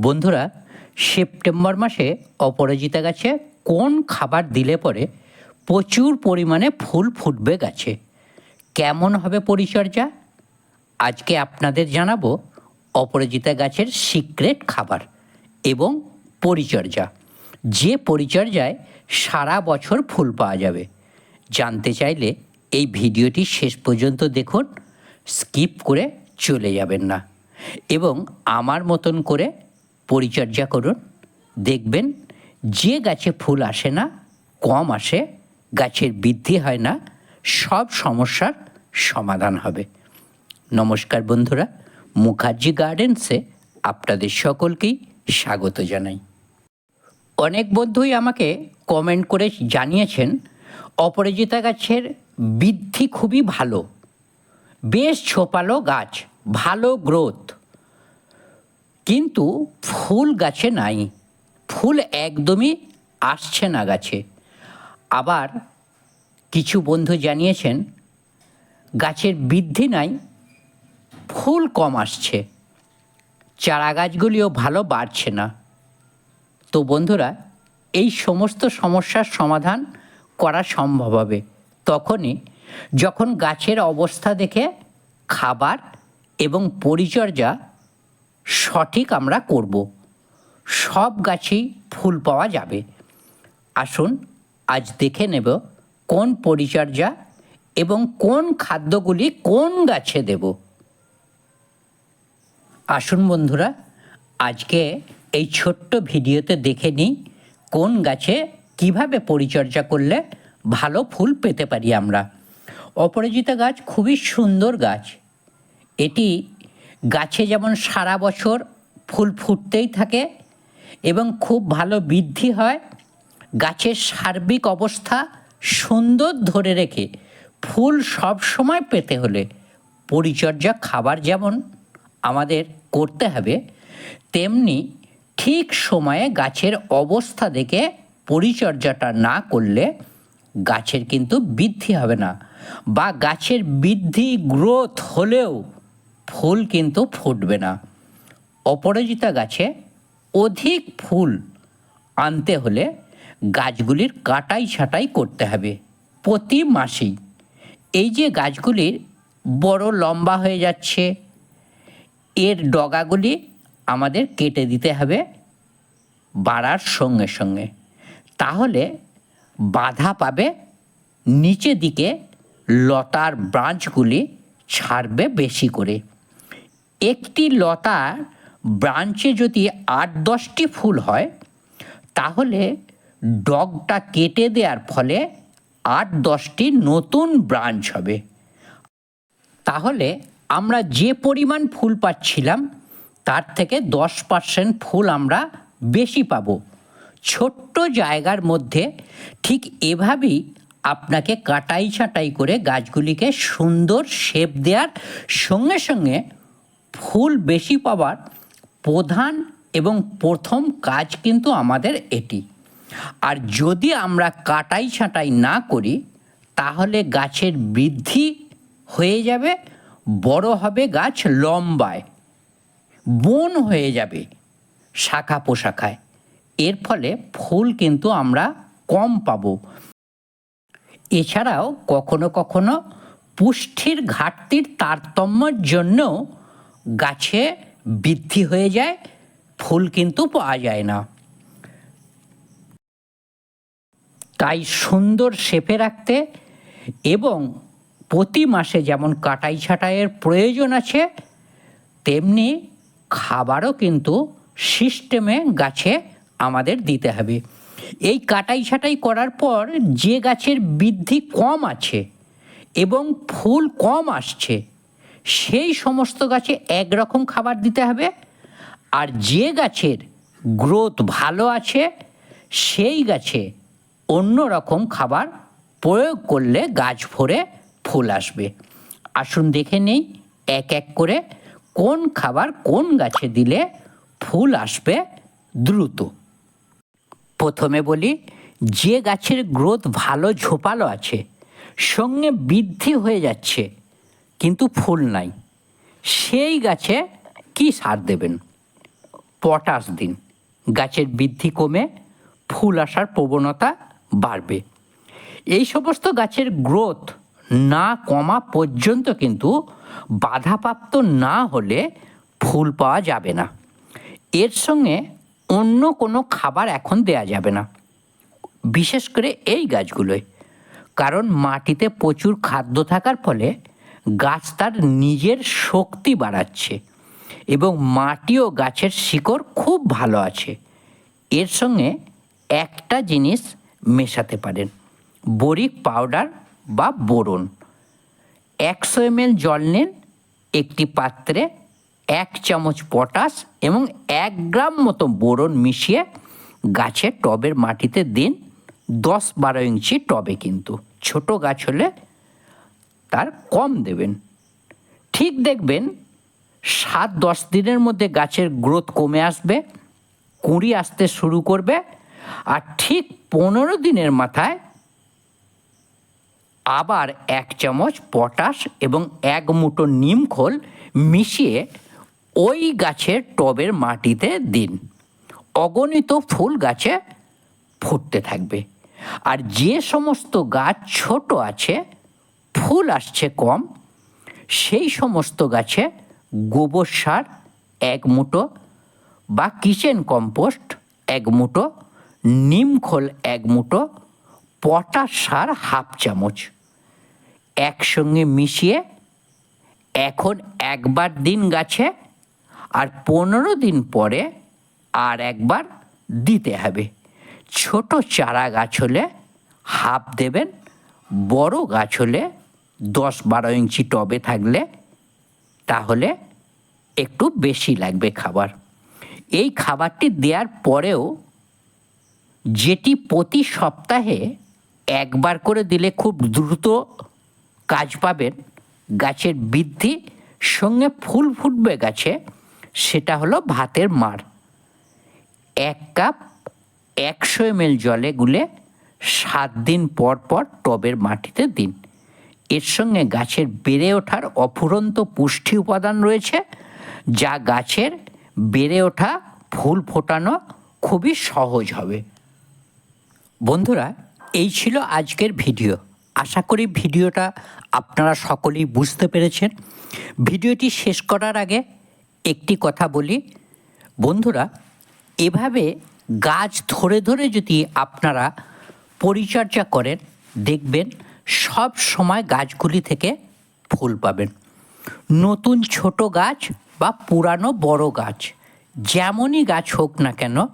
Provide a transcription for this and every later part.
বন্ধুরা, সেপ্টেম্বর মাসে অপরাজিতা গাছে কোন খাবার দিলে পরে প্রচুর পরিমাণে ফুল ফুটবে গাছে? কেমন হবে পরিচর্যা? আজকে আপনাদের জানাব অপরাজিতা গাছের সিক্রেট খাবার এবং পরিচর্যা। যে পরিচর্যায় সারা বছর ফুল পাওয়া যাবে। জানতে চাইলে এই ভিডিওটি শেষ পর্যন্ত দেখুন, স্কিপ করে চলে যাবেন না। এবং আমার মতন করে পরিচর্যা করুন, দেখবেন যে গাছে ফুল আসে না, কম আসে, গাছের বৃদ্ধি হয় না, সব সমস্যার সমাধান হবে। নমস্কার বন্ধুরা, মুখার্জি গার্ডেন্সে আপনাদের সকলকেই স্বাগত জানাই। অনেক বন্ধুই আমাকে কমেন্ট করে জানিয়েছেন, অপরাজিতা গাছের বৃদ্ধি খুবই ভালো, বেশ ছোপালো গাছ, ভালো গ্রোথ কিন্তু ফুল গাছে নাই, ফুল একদমই আসছে না গাছে। আবার কিছু বন্ধু জানিয়েছেন, গাছের বৃদ্ধি নাই, ফুল কম আসছে, চারা গাছগুলিও ভালো বাড়ছে না। তো বন্ধুরা, এই সমস্ত সমস্যার সমাধান করা সম্ভব হবে। তখনই যখন গাছের অবস্থা দেখে খাবার এবং পরিচর্যা সঠিক আমরা করব। সব গাছেই ফুল পাওয়া যাবে। আসুন, আজ দেখে নেব কোন পরিচর্যা এবং কোন খাদ্যগুলি কোন গাছে দেব। আসুন বন্ধুরা, আজকে এই ছোট্ট ভিডিওতে দেখে নিই কোন গাছে কীভাবে পরিচর্যা করলে ভালো ফুল পেতে পারি আমরা। অপরাজিতা গাছ খুবই সুন্দর গাছ। এটি গাছে যেমন সারা বছর ফুল ফুটতেই থাকে এবং খুব ভালো বৃদ্ধি হয়, গাছের সার্বিক অবস্থা সুন্দর ধরে রেখে ফুল সব সময় পেতে হলে পরিচর্যা খাবার যেমন আমাদের করতে হবে, তেমনি ঠিক সময়ে গাছের অবস্থা দেখে পরিচর্যাটা না করলে গাছের কিন্তু বৃদ্ধি হবে না বা গাছের বৃদ্ধি গ্রোথ হলেও ফুল কিন্তু ফুটবে না। অপরাজিতা গাছে অধিক ফুল আনতে হলে গাছগুলির কাটাই ছাঁটাই করতে হবে প্রতি মাসেই। এই যে গাছগুলির বড় লম্বা হয়ে যাচ্ছে, এর ডগাগুলি আমাদের কেটে দিতে হবে বাড়ার সঙ্গে সঙ্গে। তাহলে বাধা পাবে নিচে দিকে লতার ব্রাঞ্চগুলি ছাড়বে বেশি করে। একটি লতার ব্রাঞ্চে যদি আট দশটি ফুল হয়, তাহলে ডগটা কেটে দেওয়ার ফলে আট দশটি নতুন ব্রাঞ্চ হবে। তাহলে আমরা যে পরিমাণ ফুল পাচ্ছিলাম, তার থেকে দশ পার্সেন্ট ফুল আমরা বেশি পাব। ছোট্ট জায়গার মধ্যে ঠিক এভাবেই আপনাকে কাটাই ছাঁটাই করে গাছগুলিকে সুন্দর শেপ দেওয়ার সঙ্গে সঙ্গে ফুল বেশি পাওয়ার প্রধান এবং প্রথম কাজ কিন্তু আমাদের এটি। আর যদি আমরা কাটাই ছাঁটাই না করি, তাহলে গাছের বৃদ্ধি হয়ে যাবে, বড় হবে গাছ লম্বায়, বন হয়ে যাবে শাখা পোশাখায় এর ফলে ফুল কিন্তু আমরা কম পাবো। এছাড়াও কখনো কখনো পুষ্টির ঘাটতির তারতম্যের জন্য গাছে বৃদ্ধি হয়ে যায়, ফুল কিন্তু পাওয়া যায় না। তাই সুন্দর শেপে রাখতে এবং প্রতি মাসে যেমন কাটাই ছাঁটাইয়ের প্রয়োজন আছে, তেমনি খাবারও কিন্তু সিস্টেমে গাছে আমাদের দিতে হবে। এই কাটাই ছাঁটাই করার পর যে গাছের বৃদ্ধি কম আছে এবং ফুল কম আসছে সেই সমস্ত গাছে একরকম খাবার দিতে হবে। আর যে গাছের গ্রোথ ভালো আছে, সেই গাছে অন্য রকম খাবার প্রয়োগ করলে গাছ ভরে ফুল আসবে। আসুন দেখে নেই এক এক করে কোন খাবার কোন গাছে দিলে ফুল আসবে দ্রুত। প্রথমে বলি, যে গাছের গ্রোথ ভালো ঝোপালো আছে, সঙ্গে বৃদ্ধি হয়ে যাচ্ছে কিন্তু ফুল নাই। সেই গাছে কি সার দেবেন? পটাশ দিন। গাছের বৃদ্ধি কমে ফুল আসার প্রবণতা বাড়বে। এই সমস্ত গাছের গ্রোথ না কমা পর্যন্ত কিন্তু বাধাপ্রাপ্ত না হলে ফুল পাওয়া যাবে না। এর সঙ্গে অন্য কোনো খাবার এখন দেয়া যাবে না। বিশেষ করে এই গাছগুলোয়। কারণ মাটিতে প্রচুর খাদ্য থাকার ফলে গাছ তার নিজের শক্তি বাড়াচ্ছে এবং মাটি ও গাছের শিকড় খুব ভালো আছে। এর সঙ্গে একটা জিনিস মেশাতে পারেন, বরিক পাউডার বা বোরন। একশো এমএল জল নিন, একটি পাত্রে এক চামচ পটাশ এবং এক গ্রাম মতো বোরন মিশিয়ে গাছের টবের মাটিতে দিন, দশ বারো ইঞ্চি টবে কিন্তু। ছোট গাছ হলে তার কম দেবেন। ঠিক দেখবেন, সাত দশ দিনের মধ্যে গাছের গ্রোথ কমে আসবে, কুঁড়ি আসতে শুরু করবে, আর ঠিক পনেরো দিনের মাথায় আবার এক চামচ পটাশ এবং এক মুঠো নিমখোল মিশিয়ে ওই গাছের টবের মাটিতে দিন। অগণিত ফুল গাছে ফুটতে থাকবে। আর যে সমস্ত গাছ ছোট আছে ফুল আসছে কম, সেই সমস্ত গাছে গোবর সার এক মুঠো বা কিচেন কম্পোস্ট এক মুঠো নিমখোল এক মুঠো, পটাশ সার হাফ চামচ। একসঙ্গে মিশিয়ে এখন একবার দিন গাছে আর পনেরো দিন পরে আর একবার দিতে হবে। ছোট চারা গাছ হলে হাফ দেবেন, বড় গাছ হলে দশ বারো ইঞ্চি টবে থাকলে তাহলে একটু বেশি লাগবে খাবার। এই খাবারটি দেওয়ার পরেও যেটি প্রতি সপ্তাহে একবার করে দিলে খুব দ্রুত কাজ পাবেন, গাছের বৃদ্ধি, সঙ্গে ফুল ফুটবে গাছে, সেটা হলো ভাতের মার। এক কাপ একশো এমএল জলে গুলে সাত দিন পর পর টবের মাটিতে দিন। এর সঙ্গে গাছের বেড়ে ওঠার অফুরন্ত পুষ্টি উপাদান রয়েছে, যা গাছের বেড়ে ওঠা ফুল ফোটানো খুবই সহজ হবে। বন্ধুরা, এই ছিল আজকের ভিডিও। আশা করি ভিডিওটা আপনারা সকলেই বুঝতে পেরেছেন। ভিডিওটি শেষ করার আগে একটি কথা বলি। বন্ধুরা, এভাবে গাছ ধরে ধরে যদি আপনারা পরিচর্যা করেন, দেখবেন সব সময় গাছগুলি থেকে ফুল পাবেন। নতুন ছোট গাছ বা পুরানো বড় গাছ, যেমনই গাছ হোক না কেন,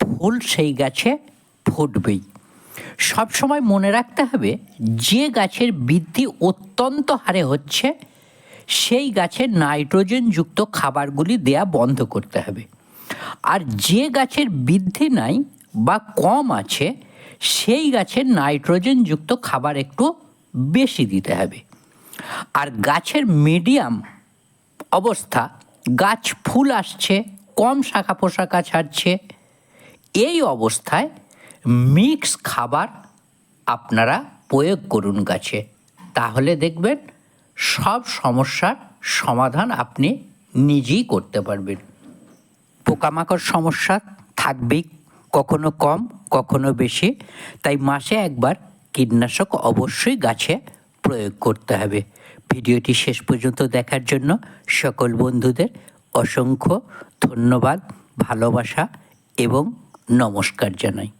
ফুল সেই গাছে ফুটবেই। সব সময় মনে রাখতে হবে, যে গাছের বৃদ্ধি অত্যন্ত হারে হচ্ছে, সেই গাছের নাইট্রোজেনযুক্ত খাবারগুলি দেয়া বন্ধ করতে হবে। আর যে গাছের বৃদ্ধি নাই বা কম আছে সেই গাছের নাইট্রোজেনযুক্ত খাবার একটু বেশি দিতে হবে। আর গাছের মিডিয়াম অবস্থা, গাছ ফুল আসছে, কম শাখা পোশাকা ছাড়ছে, এই অবস্থায় মিক্স খাবার আপনারা প্রয়োগ করুন গাছে। তাহলে দেখবেন সব সমস্যার সমাধান আপনি নিজেই করতে পারবেন। পোকামাকড় সমস্যা থাকবেই, কখনো কম কখনো বেশি, তাই মাসে একবার কীটনাশক অবশ্যই গাছে প্রয়োগ করতে হবে। ভিডিওটি শেষ পর্যন্ত দেখার জন্য সকল বন্ধুদের অসংখ্য ধন্যবাদ, ভালোবাসা এবং নমস্কার জানাই।